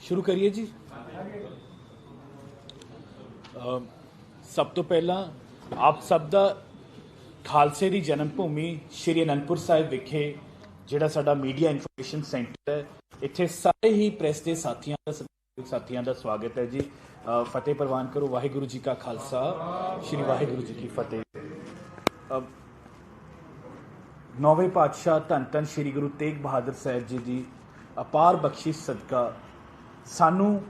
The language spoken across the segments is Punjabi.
ਸ਼ੁਰੂ ਕਰੀਏ ਜੀ। ਸਭ ਤੋਂ ਪਹਿਲਾਂ ਆਪ ਸਭ ਦਾ ਖਾਲਸੇ ਦੀ ਜਨਮ ਭੂਮੀ ਸ਼੍ਰੀ ਅਨੰਦਪੁਰ ਸਾਹਿਬ ਵਿਖੇ ਜਿਹੜਾ ਸਾਡਾ ਮੀਡੀਆ ਇਨਫੋਰਮੇਸ਼ਨ ਸੈਂਟਰ ਹੈ, ਇੱਥੇ ਸਾਰੇ ਹੀ ਪ੍ਰੈਸ ਦੇ ਸਾਥੀਆਂ ਦਾ ਸਾਥੀਆਂ ਦਾ ਸਵਾਗਤ ਹੈ ਜੀ। ਫਤਿਹ ਪ੍ਰਵਾਨ ਕਰੋ। ਵਾਹਿਗੁਰੂ ਜੀ ਕਾ ਖਾਲਸਾ। ਸ਼੍ਰੀ ਵਾਹਿਗੁਰੂ ਜੀ ਕੀ ਫਤਿਹ। ਨੌਵੇਂ ਪਾਤਸ਼ਾਹ ਧੰਨ ਧੰਨ ਸ਼੍ਰੀ ਗੁਰੂ ਤੇਗ ਬਹਾਦਰ ਸਾਹਿਬ ਜੀ ਦੀ ਅਪਾਰ ਬਖਸ਼ਿਸ਼ ਸਦਕਾ ਸਾਨੂੰ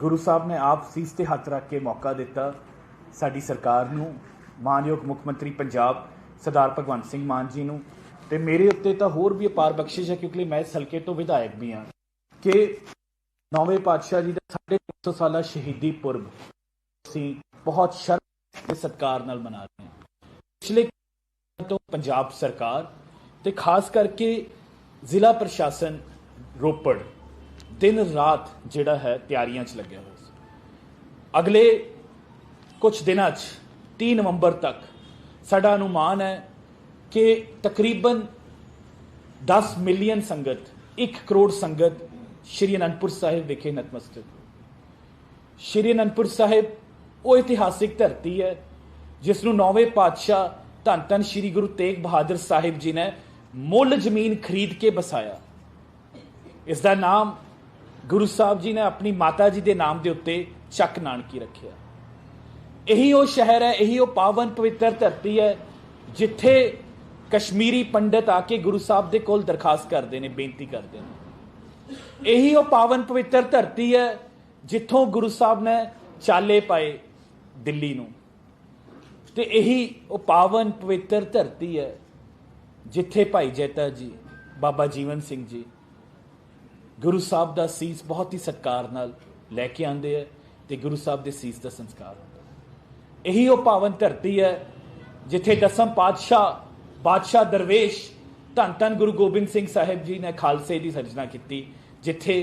ਗੁਰੂ ਸਾਹਿਬ ਨੇ ਆਪ ਸੀਸ ਤੇ ਹੱਥ ਰੱਖ ਕੇ ਮੌਕਾ ਦਿੱਤਾ ਸਾਡੀ ਸਰਕਾਰ ਨੂੰ, ਮਾਨਯੋਗ ਮੁੱਖ ਮੰਤਰੀ ਪੰਜਾਬ ਸਰਦਾਰ ਭਗਵੰਤ ਸਿੰਘ ਮਾਨ ਜੀ ਨੂੰ ਤੇ ਮੇਰੇ ਉੱਤੇ ਤਾਂ ਹੋਰ ਵੀ ਅਪਾਰ ਬਖਸ਼ਿਸ਼ ਹੈ ਕਿਉਂਕਿ ਮੈਂ ਇਸ ਹਲਕੇ ਤੋਂ ਵਿਧਾਇਕ ਵੀ ਹਾਂ ਕਿ ਨੌਵੇਂ ਪਾਤਸ਼ਾਹ ਜੀ ਦਾ 350 ਸਾਲਾ ਸ਼ਹੀਦੀ ਪੁਰਬ ਅਸੀਂ ਬਹੁਤ ਸ਼ਰਮ ਤੇ ਸਤਿਕਾਰ ਨਾਲ ਮਨਾ ਰਹੇ ਹਾਂ। ਪਿਛਲੇ ਤੋਂ ਪੰਜਾਬ ਸਰਕਾਰ ਤੇ ਖਾਸ ਕਰਕੇ ਜ਼ਿਲ੍ਹਾ ਪ੍ਰਸ਼ਾਸਨ ਰੋਪੜ ਦਿਨ ਰਾਤ ਜਿਹੜਾ ਹੈ ਤਿਆਰੀਆਂ 'ਚ ਲੱਗਿਆ ਹੋਇਆ ਸੀ। ਅਗਲੇ ਕੁਝ ਦਿਨਾਂ 'ਚ 3 ਨਵੰਬਰ ਤੱਕ ਸਾਡਾ ਅਨੁਮਾਨ ਹੈ ਕਿ ਤਕਰੀਬਨ 10 ਮਿਲੀਅਨ ਸੰਗਤ 1 ਕਰੋੜ ਸੰਗਤ ਸ਼੍ਰੀ ਅਨੰਦਪੁਰ ਸਾਹਿਬ ਵਿਖੇ ਨਤਮਸਤਕ। ਸ਼੍ਰੀ ਅਨੰਦਪੁਰ ਸਾਹਿਬ ਉਹ ਇਤਿਹਾਸਿਕ ਧਰਤੀ ਹੈ, ਜਿਸ ਨੂੰ ਨੌਵੇਂ ਪਾਤਸ਼ਾਹ ਧੰਨ ਧੰਨ ਸ਼੍ਰੀ ਗੁਰੂ ਤੇਗ ਬਹਾਦਰ ਸਾਹਿਬ ਜੀ ਨੇ ਮੁੱਲ ਜ਼ਮੀਨ ਖਰੀਦ ਕੇ ਬਸਾਇਆ ਇਸ ਦਾ ਨਾਮ ਗੁਰੂ ਸਾਹਿਬ ਜੀ ਨੇ ਆਪਣੀ ਮਾਤਾ ਜੀ ਦੇ ਨਾਮ ਦੇ ਉੱਤੇ ਚੱਕ ਨਾਨਕੀ ਰੱਖਿਆ। ਇਹੀ ਉਹ ਸ਼ਹਿਰ ਹੈ, ਇਹੀ ਉਹ ਪਾਵਨ ਪਵਿੱਤਰ ਧਰਤੀ ਹੈ, ਜਿੱਥੇ ਕਸ਼ਮੀਰੀ ਪੰਡਤ ਆ ਕੇ ਗੁਰੂ ਸਾਹਿਬ ਦੇ ਕੋਲ ਦਰਖਾਸਤ ਕਰਦੇ ਨੇ, ਬੇਨਤੀ ਕਰਦੇ ਨੇ। ਇਹੀ ਉਹ ਪਾਵਨ ਪਵਿੱਤਰ ਧਰਤੀ ਹੈ ਜਿੱਥੋਂ ਗੁਰੂ ਸਾਹਿਬ ਨੇ ਚਾਲੇ ਪਾਏ ਦਿੱਲੀ ਨੂੰ। ਤੇ ਇਹੀ ਉਹ ਪਾਵਨ ਪਵਿੱਤਰ ਧਰਤੀ ਹੈ ਜਿੱਥੇ ਭਾਈ ਜੈਤਾ ਜੀ, ਬਾਬਾ ਜੀਵਨ ਸਿੰਘ ਜੀ ਗੁਰੂ ਸਾਹਿਬ ਦਾ ਸੀਸ ਬਹੁਤ ਹੀ ਸਤਕਾਰ ਨਾਲ ਲੈ ਕੇ ਆਂਦੇ ਹੈ ਤੇ ਗੁਰੂ ਸਾਹਿਬ ਦੇ ਸੀਸ ਦਾ ਸੰਸਕਾਰ ਹੁੰਦਾ ਇਹੀ ਉਹ ਪਾਵਨ ਧਰਤੀ ਹੈ ਜਿੱਥੇ ਦਸਮ ਪਾਤਸ਼ਾਹ, ਬਾਦਸ਼ਾਹ ਦਰਵੇਸ਼ ਧੰਨ ਧੰਨ ਗੁਰੂ ਗੋਬਿੰਦ ਸਿੰਘ ਸਾਹਿਬ ਜੀ ਨੇ ਖਾਲਸੇ ਦੀ ਸਿਰਜਣਾ ਕੀਤੀ ਜਿੱਥੇ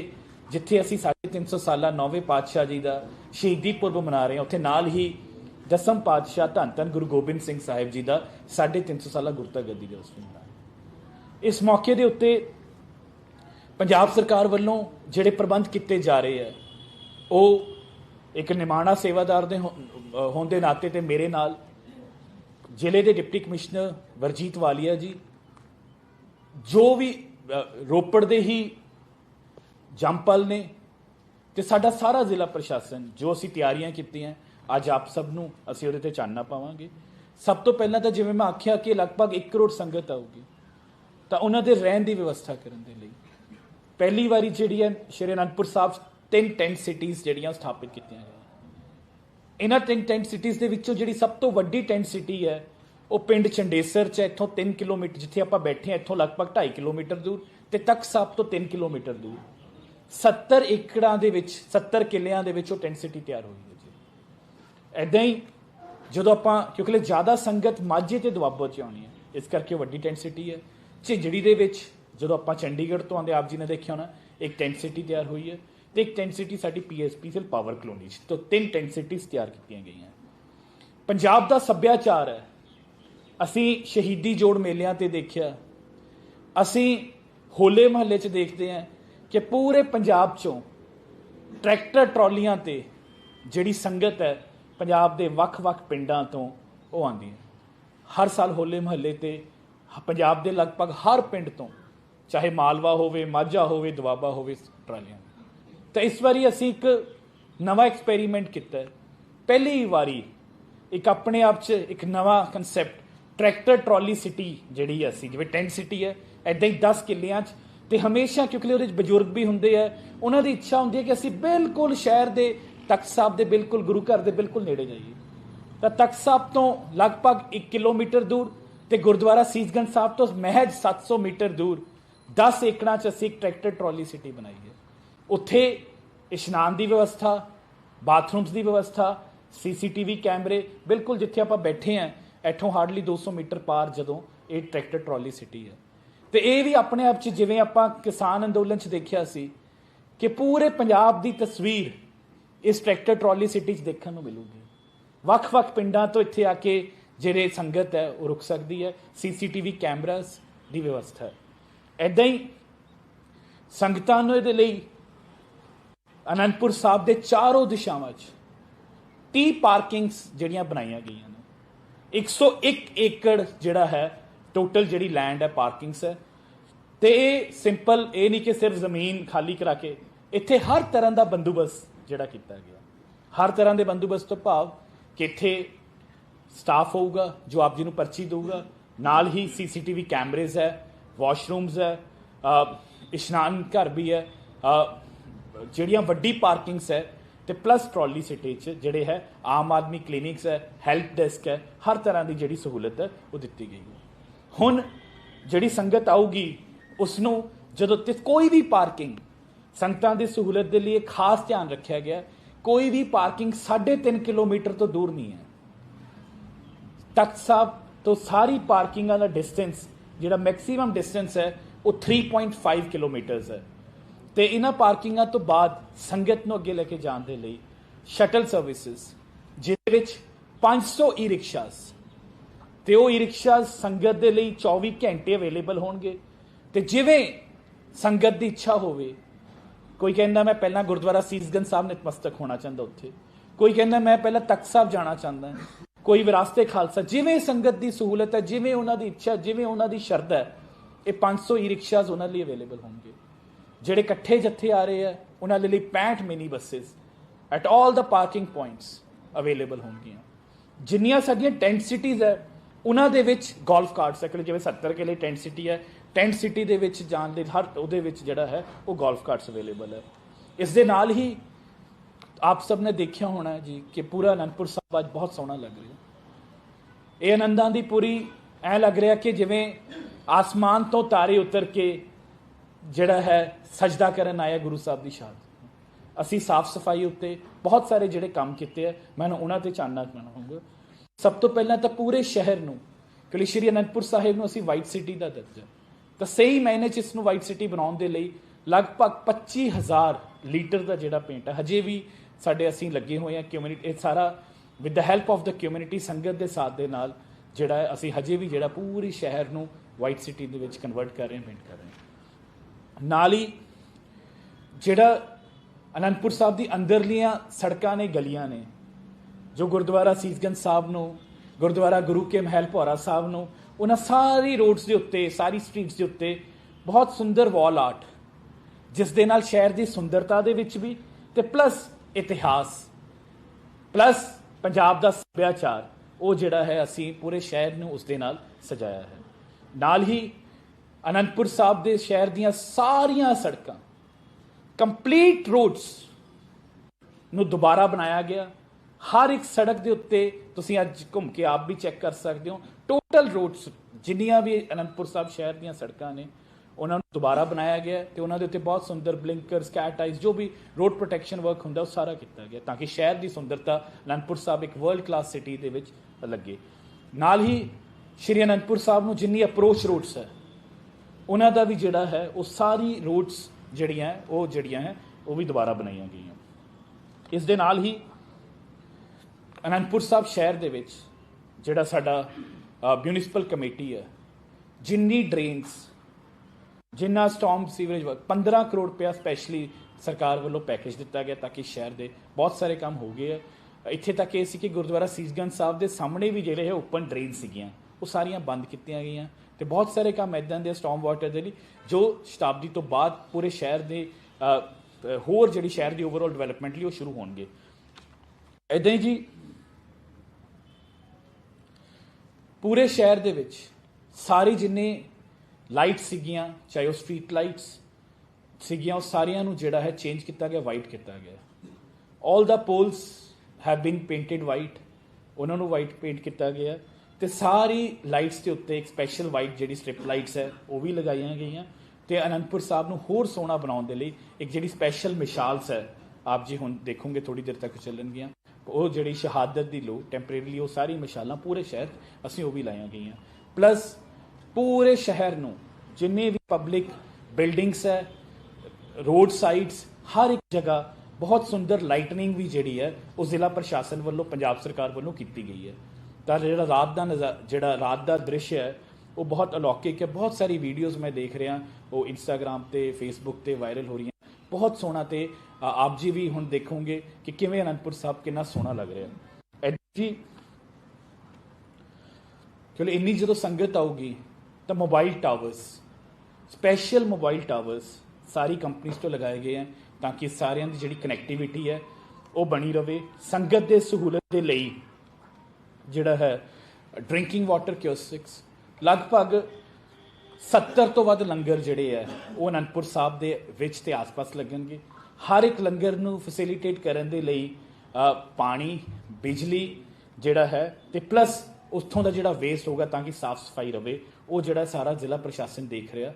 ਜਿੱਥੇ ਅਸੀਂ 350 ਸਾਲਾ ਨੌਵੇਂ ਪਾਤਸ਼ਾਹ ਜੀ ਦਾ ਸ਼ਹੀਦੀ ਪੁਰਬ ਮਨਾ ਰਹੇ ਹਾਂ, ਉੱਥੇ ਨਾਲ ਹੀ ਦਸਮ ਪਾਤਸ਼ਾਹ ਧੰਨ ਧੰਨ ਗੁਰੂ ਗੋਬਿੰਦ ਸਿੰਘ ਸਾਹਿਬ ਜੀ ਦਾ 350 ਸਾਲਾ ਗੁਰਤਾ ਗੱਦੀ ਦਿਵਸ ਮਨਾ ਇਸ ਮੌਕੇ ਦੇ ਉੱਤੇ ਪੰਜਾਬ ਸਰਕਾਰ ਵੱਲੋਂ ਜਿਹੜੇ ਪ੍ਰਬੰਧ ਕੀਤੇ ਜਾ ਰਹੇ ਆ, ਉਹ ਇੱਕ ਨਿਮਾਣਾ ਸੇਵਾਦਾਰ ਦੇ ਹੋ- ਹੋਣ ਦੇ ਨਾਤੇ ਤੇ ਮੇਰੇ ਨਾਲ ਜ਼ਿਲ੍ਹੇ ਦੇ ਡਿਪਟੀ ਕਮਿਸ਼ਨਰ ਵਰਜੀਤ ਵਾਲੀਆ ਜੀ, ਜੋ ਵੀ ਰੋਪੜ ਦੇ ਹੀ ਜੰਪਲ ਨੇ ਤੇ ਸਾਡਾ ਸਾਰਾ ਜ਼ਿਲ੍ਹਾ ਪ੍ਰਸ਼ਾਸਨ ਜੋ ਅਸੀਂ ਤਿਆਰੀਆਂ ਕੀਤੀਆਂ, ਅੱਜ ਆਪ ਸਭ ਨੂੰ ਅਸੀਂ ਉਹਦੇ ਤੇ ਚਾਨਣਾ ਪਾਵਾਂਗੇ। ਸਭ ਤੋਂ ਪਹਿਲਾਂ ਤਾਂ ਜਿਵੇਂ ਮੈਂ ਆਖਿਆ ਕਿ ਲਗਭਗ 1 ਕਰੋੜ ਸੰਗਤ ਆਊਗੀ, ਤਾਂ ਉਹਨਾਂ ਦੇ ਰਹਿਣ ਦੀ ਵਿਵਸਥਾ ਕਰਨ ਦੇ ਲਈ। ਪਹਿਲੀ ਵਾਰੀ ਜਿਹੜੀ ਹੈ ਸ਼੍ਰੀ ਅਨੰਦਪੁਰ ਸਾਹਿਬ ਤਿੰਨ ਟੈਂਟ ਸਿਟੀਜ਼ ਜਿਹੜੀਆਂ ਸਥਾਪਿਤ ਕੀਤੀਆਂ ਗਈਆਂ। ਇਹਨਾਂ ਤਿੰਨ ਟੈਂਟ ਸਿਟੀਜ਼ ਦੇ ਵਿੱਚੋਂ ਜਿਹੜੀ ਸਭ ਤੋਂ ਵੱਡੀ ਟੈਂਟ ਸਿਟੀ ਹੈ, ਉਹ ਪਿੰਡ ਚੰਡੇਸਰ ਚ ਇੱਥੋਂ 3 ਕਿਲੋਮੀਟਰ ਜਿੱਥੇ ਆਪਾਂ ਬੈਠੇ ਹਾਂ, ਇੱਥੋਂ ਲਗਭਗ 2.5 ਕਿਲੋਮੀਟਰ ਦੂਰ ਤੇ ਤਖਤ ਸਾਹਿਬ ਤੋਂ 3 ਕਿਲੋਮੀਟਰ ਦੂਰ। 70 ਏਕੜਾਂ ਦੇ ਵਿੱਚ 70 ਕਿੱਲਿਆਂ ਦੇ ਵਿੱਚ ਉਹ ਟੈਂਟ ਸਿਟੀ ਤਿਆਰ ਹੋਈ ਹੈ ਜੀ। ਐਦਾਂ ਹੀ ਜਦੋਂ ਆਪਾਂ, ਕਿਉਂਕਿ ਜ਼ਿਆਦਾ ਸੰਗਤ ਮਾਝੇ ਤੇ ਦੁਆਬਾ ਚ ਆਉਣੀ ਹੈ, ਇਸ ਕਰਕੇ ਵੱਡੀ ਟੈਂਟ ਸਿਟੀ ਹੈ। ਝਿਜੜੀ ਦੇ ਵਿੱਚ, ਜਦੋਂ ਆਪਾਂ ਚੰਡੀਗੜ੍ਹ ਤੋਂ ਆਂਦੇ ਆਪ ਜੀ ਨੇ ਦੇਖਿਆ ਹੋਣਾ, ਇੱਕ ਟੈਂਟ ਸਿਟੀ ਤਿਆਰ ਹੋਈ ਹੈ ਤੇ ਇੱਕ ਟੈਂਟ ਸਿਟੀ ਸਾਡੀ ਪੀਐਸਪੀ ਸਿਲ ਪਾਵਰ ਕਲੋਨੀ ਚ, ਤੋਂ ਤਿੰਨ ਟੈਂਟ ਸਿਟੀਜ਼ ਤਿਆਰ ਕੀਤੀਆਂ ਗਈਆਂ। ਪੰਜਾਬ ਦਾ ਸੱਭਿਆਚਾਰ ਹੈ। ਅਸੀਂ ਸ਼ਹੀਦੀ ਜੋੜ ਮੇਲਿਆਂ ਤੇ ਦੇਖਿਆ। ਅਸੀਂ ਹੋਲੇ ਮਹੱਲੇ 'ਚ ਦੇਖਦੇ ਹਾਂ। ਕਿ ਪੂਰੇ ਪੰਜਾਬ 'ਚੋਂ ਟਰੈਕਟਰ ਟਰਾਲੀਆਂ ਤੇ ਜਿਹੜੀ ਸੰਗਤ ਹੈ, ਪੰਜਾਬ ਦੇ ਵੱਖ-ਵੱਖ ਪਿੰਡਾਂ ਤੋਂ ਉਹ ਆਉਂਦੀ ਹੈ। ਹਰ ਸਾਲ ਹੋਲੇ ਮਹੱਲੇ ਤੇ ਹ- ਪੰਜਾਬ ਦੇ ਲਗਭਗ ਹਰ ਪਿੰਡ ਤੋਂ, ਚਾਹੇ ਮਾਲਵਾ ਹੋਵੇ, ਮਾਝਾ ਹੋਵੇ, ਦੁਆਬਾ ਹੋਵੇ, ਟਰਾਲੀਆਂ ਤਾਂ ਇਸ ਵਾਰੀ ਅਸੀਂ ਇੱਕ ਨਵਾਂ ਐਕਸਪੈਰੀਮੈਂਟ ਕੀਤਾ ਹੈ। ਪਹਿਲੀ ਵਾਰੀ ਇੱਕ ਆਪਣੇ ਆਪ 'ਚ ਇੱਕ ਨਵਾਂ ਕਨਸੈਪਟ ਟਰੈਕਟਰ ਟਰਾਲੀ ਸਿਟੀ ਜਿਹੜੀ ਹੈ ਅਸੀਂ, ਜਿਵੇਂ ਟੈਂਟ ਸਿਟੀ ਹੈ ਐਦਾਂ ਹੀ 10 ਕਿੱਲਿਆਂ 'ਚ ਤੇ ਹਮੇਸ਼ਾ, ਕਿਉਂਕਿ ਉਹਦੇ 'ਚ ਬਜ਼ੁਰਗ ਵੀ ਹੁੰਦੇ ਆ, ਉਹਨਾਂ ਦੀ ਇੱਛਾ ਹੁੰਦੀ ਹੈ ਕਿ ਅਸੀਂ ਬਿਲਕੁਲ ਸ਼ਹਿਰ ਦੇ ਤਖਤ ਸਾਹਿਬ ਦੇ ਬਿਲਕੁਲ ਗੁਰੂ ਘਰ ਦੇ ਬਿਲਕੁਲ ਨੇੜੇ ਜਾਈਏ। ਤਾਂ ਤਖਤ ਸਾਹਿਬ ਤੋਂ ਲਗਭਗ 1 ਕਿਲੋਮੀਟਰ ਦੂਰ ਤੇ ਗੁਰਦੁਆਰਾ ਸੀਸਗੰਜ ਸਾਹਿਬ ਤੋਂ ਮਹਿਜ 700 ਮੀਟਰ ਦੂਰ 10 ਏਕੜਾਂ 'ਚ ਅਸੀਂ ਇੱਕ ਟਰੈਕਟਰ ਟਰਾਲੀ ਸਿਟੀ ਬਣਾਈ ਹੈ। ਉੱਥੇ ਇਸ਼ਨਾਨ ਦੀ ਵਿਵਸਥਾ, ਬਾਥਰੂਮਸ ਦੀ ਵਿਵਸਥਾ, ਸੀਸੀਟੀਵੀ ਕੈਮਰੇ, ਬਿਲਕੁਲ ਜਿੱਥੇ ਆਪਾਂ ਬੈਠੇ ਆਂ ਇੱਥੋਂ ਹਾਰਡਲੀ 200 ਮੀਟਰ ਪਾਰ ਜਦੋਂ ਇਹ ਟਰੈਕਟਰ ਟਰਾਲੀ ਸਿਟੀ ਹੈ। ਤੇ ਇਹ ਵੀ ਆਪਣੇ ਆਪ 'ਚ ਜਿਵੇਂ ਆਪਾਂ ਕਿਸਾਨ ਅੰਦੋਲਨ 'ਚ ਦੇਖਿਆ ਸੀ ਕਿ ਪੂਰੇ ਪੰਜਾਬ ਦੀ ਤਸਵੀਰ ਇਸ ਟਰੈਕਟਰ ਟਰਾਲੀ ਸਿਟੀ 'ਚ ਦੇਖਣ ਨੂੰ ਮਿਲੂਗੀ। ਵੱਖ-ਵੱਖ ਪਿੰਡਾਂ ਤੋਂ ਇੱਥੇ ਆ ਕੇ ਜਿਹੜੇ ਸੰਗਤ ਹੈ, ਉਹ ਰੁਕ ਸਕਦੀ ਹੈ। ਸੀਸੀਟੀਵੀ ਕੈਮਰਾਸ ਦੀ ਵਿਵਸਥਾ ਹੈ। ਐਦਾਂ ਹੀ ਸੰਗਤਾਂ ਨੂੰ ਇਹਦੇ ਲਈ ਅਨੰਦਪੁਰ ਸਾਹਿਬ ਦੇ ਚਾਰੋਂ ਦਿਸ਼ਾਵਾਂ 'ਚ 30 ਪਾਰਕਿੰਗਸ ਜਿਹੜੀਆਂ ਬਣਾਈਆਂ ਗਈਆਂ ਨੇ। 101 ਏਕੜ ਜਿਹੜਾ ਹੈ ਟੋਟਲ ਜਿਹੜੀ ਲੈਂਡ ਹੈ ਪਾਰਕਿੰਗਸ ਹੈ। ਤੇ ਇਹ ਸਿੰਪਲ ਇਹ ਨਹੀਂ ਕਿ ਸਿਰਫ ਜ਼ਮੀਨ ਖਾਲੀ ਕਰਾ ਕੇ, ਇੱਥੇ ਹਰ ਤਰ੍ਹਾਂ ਦਾ ਬੰਦੋਬਸਤ ਜਿਹੜਾ ਕੀਤਾ ਗਿਆ। ਹਰ ਤਰ੍ਹਾਂ ਦੇ ਬੰਦੋਬਸਤ ਤੋਂ ਭਾਵ ਕਿ ਇੱਥੇ ਸਟਾਫ ਹੋਊਗਾ, ਜੋ ਆਪ ਜੀ ਨੂੰ ਪਰਚੀ ਦਊਗਾ। ਨਾਲ ਹੀ ਸੀਸੀਟੀਵੀ ਕੈਮਰੇਜ਼ ਹੈ ਵਾਸ਼ਰੂਮਸ ਹੈ ਇਸ਼ਨਾਨ ਘਰ ਵੀ ਹੈ ਜਿਹੜੀਆਂ ਵੱਡੀ ਪਾਰਕਿੰਗਸ ਹੈ ਤੇ ਪਲੱਸ ਟਰਾਲੀ ਸਿਟੀ ਚ ਜਿਹੜੇ ਹੈ, ਆਮ ਆਦਮੀ ਕਲੀਨਿਕਸ ਹੈ ਹੈਲਪ ਡੈਸਕ ਹੈ, ਹਰ ਤਰ੍ਹਾਂ ਦੀ ਜਿਹੜੀ ਸਹੂਲਤ ਹੈ, ਉਹ ਦਿੱਤੀ ਗਈ ਹੈ। ਹੁਣ ਜਿਹੜੀ ਸੰਗਤ ਆਊਗੀ ਉਸ ਨੂੰ ਜਦੋਂ ਤੇ ਕੋਈ ਵੀ ਪਾਰਕਿੰਗ ਸੰਗਤਾਂ ਦੀ ਸਹੂਲਤ ਦੇ ਲਈ ਖਾਸ ਧਿਆਨ ਰੱਖਿਆ ਗਿਆ, ਕੋਈ ਵੀ ਪਾਰਕਿੰਗ 3.5 ਕਿਲੋਮੀਟਰ ਤੋਂ ਦੂਰ ਨਹੀਂ ਹੈ। ਤਖਤ ਸਾਹਿਬ ਤੋਂ ਸਾਰੀ ਪਾਰਕਿੰਗਾਂ ਦਾ ਡਿਸਟੈਂਸ ਜਿਹੜਾ ਮੈਕਸਿਮਮ ਡਿਸਟੈਂਸ ਹੈ, ਉਹ 3.5 ਕਿਲੋਮੀਟਰਸ ਹੈ। ਤੇ ਇਹਨਾਂ ਪਾਰਕਿੰਗਾਂ ਤੋਂ ਬਾਅਦ ਸੰਗਤ ਨੂੰ ਅੱਗੇ ਲੈ ਕੇ ਜਾਣ ਦੇ ਲਈ ਸ਼ਟਲ ਸਰਵਿਸਿਜ਼ ਜਿਹਦੇ ਵਿੱਚ 500 ਈ ਰਿਕਸ਼ਾਸ ਤੇ ਉਹ ਈ ਰਿਕਸ਼ਾ ਸੰਗਤ ਦੇ ਲਈ 24 ਘੰਟੇ ਅਵੇਲੇਬਲ ਹੋਣਗੇ। ਤੇ ਜਿਵੇਂ ਸੰਗਤ ਦੀ ਇੱਛਾ ਹੋਵੇ, ਕੋਈ ਕਹਿੰਦਾ ਮੈਂ ਪਹਿਲਾਂ ਗੁਰਦੁਆਰਾ ਸੀਸਗੰਜ ਸਾਹਿਬ ਨਤਮਸਤਕ ਹੋਣਾ ਚਾਹੁੰਦਾ ਉੱਥੇ। ਕੋਈ ਕਹਿੰਦਾ ਮੈਂ ਪਹਿਲਾਂ ਤਖਤ ਸਾਹਿਬ ਜਾਣਾ ਚਾਹੁੰਦਾ ਕੋਈ ਵਿਰਾਸਤੇ ਖਾਲਸਾ। ਜਿਵੇਂ ਸੰਗਤ ਦੀ ਸਹੂਲਤ ਹੈ, ਜਿਵੇਂ ਉਹਨਾਂ ਦੀ ਇੱਛਾ, ਜਿਵੇਂ ਉਹਨਾਂ ਦੀ ਸ਼ਰਧਾ ਹੈ, ਇਹ 500 ਈ ਰਿਕਸ਼ਾਸ ਉਹਨਾਂ ਲਈ ਅਵੇਲੇਬਲ ਹੋਣਗੇ। ਜਿਹੜੇ ਇਕੱਠੇ ਜੱਥੇ ਆ ਰਹੇ ਆ, ਉਹਨਾਂ ਦੇ ਲਈ 65 mini buses at all the parking points available ਹੋਣਗੀਆਂ। ਜਿੰਨੀਆਂ ਸਾਡੀਆਂ ਟੈਂਟ ਸਿਟੀਜ਼ ਹੈ ਉਹਨਾਂ ਦੇ ਵਿੱਚ ਗੋਲਫ ਕਾਰਟਸ ਹੈ ਜਿਵੇਂ 70 ਕੇ ਲਈ ਟੈਂਟ ਸਿਟੀ ਹੈ। ਟੈਂਟ ਸਿਟੀ ਦੇ ਵਿੱਚ ਜਾਣ ਦੇ ਹਰ, ਉਹਦੇ ਵਿੱਚ ਜਿਹੜਾ ਹੈ, ਉਹ ਗੋਲਫ ਕਾਰਟਸ ਅਵੇਲੇਬਲ ਹੈ। ਇਸ ਦੇ ਨਾਲ ਹੀ ਆਪ ਸਭ ਨੇ ਦੇਖਿਆ ਹੋਣਾ ਜੀ ਕਿ ਪੂਰਾ ਅਨੰਦਪੁਰ ਸਾਹਿਬ ਅੱਜ ਬਹੁਤ ਸੋਹਣਾ ਲੱਗ ਰਿਹਾ ਇਹ ਆਨੰਦਾਂ ਦੀ ਪੂਰੀ ਐ ਲੱਗ ਰਿਹਾ ਕਿ ਜਿਵੇਂ ਆਸਮਾਨ ਤੋਂ ਤਾਰੇ ਉਤਰ ਕੇ ਜਿਹੜਾ ਹੈ, ਸਜਦਾ ਕਰਨ ਆਇਆ ਗੁਰੂ ਸਾਹਿਬ ਦੀ ਸ਼ਹਾਦਤ ਅਸੀਂ ਸਾਫ਼ ਸਫ਼ਾਈ ਉੱਤੇ ਬਹੁਤ ਸਾਰੇ ਜਿਹੜੇ ਕੰਮ ਕੀਤੇ ਆ ਮੈਂ ਉਹਨਾਂ ਤੇ ਚਾਨਣਾ ਬਣਾਉਂਗਾ ਸਭ ਤੋਂ ਪਹਿਲਾਂ ਤਾਂ ਪੂਰੇ ਸ਼ਹਿਰ ਨੂੰ ਕਿ ਸ਼੍ਰੀ ਅਨੰਦਪੁਰ ਸਾਹਿਬ ਨੂੰ ਅਸੀਂ ਵਾਈਟ ਸਿਟੀ ਦਾ ਦਰਜਾ। ਤਾਂ ਸਹੀ ਮਾਇਨੇ ਚ ਇਸ ਨੂੰ ਵਾਈਟ ਸਿਟੀ ਬਣਾਉਣ ਦੇ ਲਈ ਲਗਭਗ 25000 ਲੀਟਰ ਦਾ ਜਿਹੜਾ ਪੇਂਟ ਹੈ ਹਜੇ ਵੀ ਸਾਡੇ ਅਸੀਂ ਲੱਗੇ ਹੋਏ ਆ ਕਮਿਊਨਿਟੀ ਇਹ ਸਾਰਾ with the help of the community ਸੰਗਤ ਦੇ ਸਾਥ ਦੇ ਨਾਲ ਜਿਹੜਾ ਅਸੀਂ ਹਜੇ ਵੀ ਜਿਹੜਾ ਪੂਰੀ ਸ਼ਹਿਰ ਨੂੰ ਵਾਈਟ ਸਿਟੀ ਦੇ ਵਿੱਚ ਕਨਵਰਟ ਕਰ ਰਹੇ ਹਾਂ ਪੇਂਟ ਕਰ ਰਹੇ ਹਾਂ। ਨਾਲ ਹੀ ਜਿਹੜਾ ਅਨੰਦਪੁਰ ਸਾਹਿਬ ਦੀ ਅੰਦਰਲੀਆਂ ਸੜਕਾਂ ਨੇ, ਗਲੀਆਂ ਨੇ ਜੋ ਗੁਰਦੁਆਰਾ ਸੀਸਗੰਜ ਸਾਹਿਬ ਨੂੰ, ਗੁਰਦੁਆਰਾ ਗੁਰੂ ਕੇ ਮਹਿਲ ਭੋਰਾ ਸਾਹਿਬ ਨੂੰ, ਉਹਨਾਂ ਸਾਰੀ ਰੋਡਸ ਦੇ ਉੱਤੇ, ਸਾਰੀ ਸਟਰੀਟਸ ਦੇ ਉੱਤੇ ਬਹੁਤ ਸੁੰਦਰ ਵਾਲ ਆਰਟ, ਜਿਸ ਦੇ ਨਾਲ ਸ਼ਹਿਰ ਦੀ ਸੁੰਦਰਤਾ ਦੇ ਵਿੱਚ ਵੀ ਤੇ ਪਲੱਸ ਇਤਿਹਾਸ ਪਲੱਸ ਪੰਜਾਬ ਦਾ ਸੱਭਿਆਚਾਰ, ਉਹ ਜਿਹੜਾ ਹੈ ਅਸੀਂ ਪੂਰੇ ਸ਼ਹਿਰ ਨੂੰ ਉਸ ਦੇ ਨਾਲ ਸਜਾਇਆ ਹੈ। ਨਾਲ ਹੀ ਅਨੰਦਪੁਰ ਸਾਹਿਬ ਦੇ ਸ਼ਹਿਰ ਦੀਆਂ ਸਾਰੀਆਂ ਸੜਕਾਂ ਕੰਪਲੀਟ ਰੋਡਸ ਨੂੰ ਦੁਬਾਰਾ ਬਣਾਇਆ ਗਿਆ। ਹਰ ਇੱਕ ਸੜਕ ਦੇ ਉੱਤੇ ਤੁਸੀਂ ਅੱਜ ਘੁੰਮ ਕੇ ਆਪ ਵੀ ਚੈੱਕ ਕਰ ਸਕਦੇ ਹੋ। ਟੋਟਲ ਰੋਡਸ ਜਿੰਨੀਆਂ ਵੀ ਅਨੰਦਪੁਰ ਸਾਹਿਬ ਸ਼ਹਿਰ ਦੀਆਂ ਸੜਕਾਂ ਨੇ, ਉਹਨਾਂ ਨੂੰ ਦੁਬਾਰਾ ਬਣਾਇਆ ਗਿਆ ਹੈ ਤੇ ਉਹਨਾਂ ਦੇ ਉੱਤੇ ਬਹੁਤ ਸੁੰਦਰ ਬਲਿੰਕਰਸ ਕੈਟ ਆਈਜ਼ ਜੋ ਵੀ ਰੋਡ ਪ੍ਰੋਟੈਕਸ਼ਨ ਵਰਕ ਹੁੰਦਾ, ਉਹ ਸਾਰਾ ਕੀਤਾ ਗਿਆ ਤਾਂ ਕਿ ਸ਼ਹਿਰ ਦੀ ਸੁੰਦਰਤਾ ਅਨੰਦਪੁਰ ਸਾਹਿਬ ਇੱਕ ਵਰਲਡ ਕਲਾਸ ਸਿਟੀ ਦੇ ਵਿੱਚ ਲੱਗੇ। ਨਾਲ ਹੀ ਸ਼੍ਰੀ ਅਨੰਦਪੁਰ ਸਾਹਿਬ ਨੂੰ ਜਿੰਨੀ ਅਪਰੋਚ ਰੋਡਸ ਹੈ, ਉਹਨਾਂ ਦਾ ਵੀ ਜਿਹੜਾ ਹੈ, ਉਹ ਸਾਰੀ ਰੋਡਸ ਜਿਹੜੀਆਂ, ਉਹ ਜਿਹੜੀਆਂ ਹੈ, ਉਹ ਵੀ ਦੁਬਾਰਾ ਬਣਾਈਆਂ ਗਈਆਂ। ਇਸ ਦੇ ਨਾਲ ਹੀ ਅਨੰਦਪੁਰ ਸਾਹਿਬ ਸ਼ਹਿਰ ਦੇ ਵਿੱਚ ਜਿਹੜਾ ਸਾਡਾ ਮਿਊਨਿਸਪਲ ਕਮੇਟੀ ਹੈ, ਜਿੰਨੀ ਡਰੇਨਸ ਜਿੰਨਾ ਸਟਾਰਮ ਸੀਵਰੇਜ ਵਰਕ 15 ਕਰੋੜ ਰੁਪਇਆ ਸਪੈਸ਼ਲੀ ਸਰਕਾਰ ਵੱਲੋਂ ਪੈਕੇਜ ਦਿੱਤਾ ਗਿਆ ਤਾਂ ਕਿ ਸ਼ਹਿਰ ਦੇ ਬਹੁਤ ਸਾਰੇ ਕੰਮ ਹੋ ਗਏ ਆ। ਇੱਥੇ ਤੱਕ ਇਹ ਸੀ ਕਿ ਗੁਰਦੁਆਰਾ ਸੀਸਗੰਜ ਸਾਹਿਬ ਦੇ ਸਾਹਮਣੇ ਵੀ ਜਿਹੜੇ ਹੈ ਓਪਨ ਡਰੇਨ ਸੀਗੀਆਂ, ਉਹ ਸਾਰੀਆਂ ਬੰਦ ਕੀਤੀਆਂ ਗਈਆਂ ਤੇ ਬਹੁਤ ਸਾਰੇ ਕੰਮ ਇਦਾਂ ਦੇ ਸਟਾਰਮ ਵਾਟਰ ਦੇ ਲਈ, ਜੋ ਸ਼ਤਾਬਦੀ ਤੋਂ ਬਾਅਦ ਪੂਰੇ ਸ਼ਹਿਰ ਦੇ ਹੋਰ ਜਿਹੜੀ ਸ਼ਹਿਰ ਦੀ ਓਵਰਆਲ ਡਿਵੈਲਪਮੈਂਟ ਲਈ ਉਹ ਸ਼ੁਰੂ ਹੋਣਗੇ। ਇਦਾਂ ਹੀ ਜੀ ਪੂਰੇ ਸ਼ਹਿਰ ਦੇ ਵਿੱਚ ਸਾਰੀ ਜਿੰਨੇ ਲਾਈਟ ਸੀਗੀਆਂ, ਚਾਹੇ ਉਹ ਸਟਰੀਟ ਲਾਈਟਸ ਸੀਗੀਆਂ, ਉਹ ਸਾਰਿਆਂ ਨੂੰ ਜਿਹੜਾ ਹੈ ਚੇਂਜ ਕੀਤਾ ਗਿਆ ਵਾਈਟ ਕੀਤਾ ਗਿਆ। All the poles have been painted white ਉਹਨਾਂ ਨੂੰ ਵਾਈਟ ਪੇਂਟ ਕੀਤਾ ਗਿਆ। ਤੇ ਸਾਰੀ ਲਾਈਟਸ ਦੇ ਉੱਤੇ ਇੱਕ ਸਪੈਸ਼ਲ ਵਾਈਟ ਜਿਹੜੀ ਸਟ੍ਰਿਪ ਲਾਈਟਸ ਹੈ, ਉਹ ਵੀ ਲਗਾਈਆਂ ਗਈਆਂ। ਤੇ ਅਨੰਦਪੁਰ ਸਾਹਿਬ ਨੂੰ ਹੋਰ ਸੋਹਣਾ ਬਣਾਉਣ ਦੇ ਲਈ ਇੱਕ ਜਿਹੜੀ ਸਪੈਸ਼ਲ ਮਿਸਾਲਸ ਹੈ, ਆਪ ਜੀ ਹੁਣ ਦੇਖੋਗੇ ਥੋੜੀ ਦੇਰ ਤੱਕ ਚੱਲਣਗੀਆਂ। ਉਹ ਜਿਹੜੀ ਸ਼ਹਾਦਤ ਦੀ ਲੋ ਟੈਂਪਰੇਰੀਲੀ ਉਹ ਸਾਰੀ ਮਸ਼ਾਲਾਂ ਪੂਰੇ ਸ਼ਹਿਰ, ਅਸੀਂ ਉਹ ਵੀ ਲਾਈਆਂ ਗਈਆਂ। ਪਲੱਸ ਪੂਰੇ ਸ਼ਹਿਰ ਨੂੰ ਜਿੰਨੇ ਵੀ ਪਬਲਿਕ ਬਿਲਡਿੰਗਸ ਹੈ ਰੋਡ ਸਾਈਡਸ ਹਰ ਇੱਕ ਜਗ੍ਹਾ ਬਹੁਤ ਸੁੰਦਰ ਲਾਈਟਨਿੰਗ ਵੀ ਜਿਹੜੀ ਹੈ, ਉਹ ਜ਼ਿਲ੍ਹਾ ਪ੍ਰਸ਼ਾਸਨ ਵੱਲੋਂ, ਪੰਜਾਬ ਸਰਕਾਰ ਵੱਲੋਂ ਕੀਤੀ ਗਈ ਹੈ। ਤਾਂ ਜਿਹੜਾ ਰਾਤ ਦਾ ਨਜ਼ਾ, ਜਿਹੜਾ ਰਾਤ ਦਾ ਦ੍ਰਿਸ਼ ਹੈ, ਉਹ ਬਹੁਤ ਅਲੌਕਿਕ ਹੈ। ਬਹੁਤ ਸਾਰੀ ਵੀਡੀਓਜ਼ ਮੈਂ ਦੇਖ ਰਿਹਾ, ਉਹ ਇੰਸਟਾਗ੍ਰam ਤੇ ਫੇਸਬੁੱਕ ਤੇ ਵਾਇਰਲ ਹੋ ਰਹੀਆਂ। ਬਹੁਤ ਸੋਹਣਾ ਤੇ ਆਪ ਜੀ ਵੀ ਹੁਣ ਦੇਖੋਗੇ ਕਿ ਕਿਵੇਂ ਅਨੰਦਪੁਰ ਸਾਹਿਬ ਕਿੰਨਾ ਸੋਹਣਾ ਲੱਗ ਰਿਹਾ। ਜੀ, ਚਲੋ ਇੰਨੀ ਜਦੋਂ ਸੰਗਤ ਆਊਗੀ ਤਾਂ mobile towers special mobile towers ਸਾਰੀ ਕੰਪਨੀਆਂ ਤੋਂ ਲਗਾਏ ਗਏ ਹਨ ਤਾਂ ਕਿ ਸਾਰਿਆਂ ਦੀ ਜਿਹੜੀ ਕਨੈਕਟੀਵਿਟੀ ਹੈ ਉਹ ਬਣੀ ਰਵੇ। ਸੰਗਤ ਦੇ ਸਹੂਲਤ ਦੇ ਲਈ ਜਿਹੜਾ ਹੈ ਡਰਿੰਕਿੰਗ ਵਾਟਰ ਕਿਓਸਿਕਸ ਲਗਭਗ 70 ਤੋਂ ਵੱਧ ਲੰਗਰ ਜਿਹੜੇ ਹੈ ਉਹ ਅਨੰਦਪੁਰ ਸਾਹਿਬ ਦੇ ਵਿੱਚ ਤੇ ਆਸ-ਪਾਸ ਲੱਗਣਗੇ। ਹਰ ਇੱਕ ਲੰਗਰ ਨੂੰ ਫੈਸਿਲਿਟੇਟ ਕਰਨ ਦੇ ਲਈ ਪਾਣੀ, ਬਿਜਲੀ ਜਿਹੜਾ ਹੈ ਤੇ ਪਲੱਸ ਉੱਥੋਂ ਦਾ ਜਿਹੜਾ ਵੇਸਟ ਹੋਗਾ ਤਾਂ ਕਿ ਸਾਫ਼ ਸਫ਼ਾਈ ਰਵੇ, ਉਹ ਜਿਹੜਾ ਸਾਰਾ ਜ਼ਿਲ੍ਹਾ ਪ੍ਰਸ਼ਾਸਨ ਦੇਖ ਰਿਹਾ।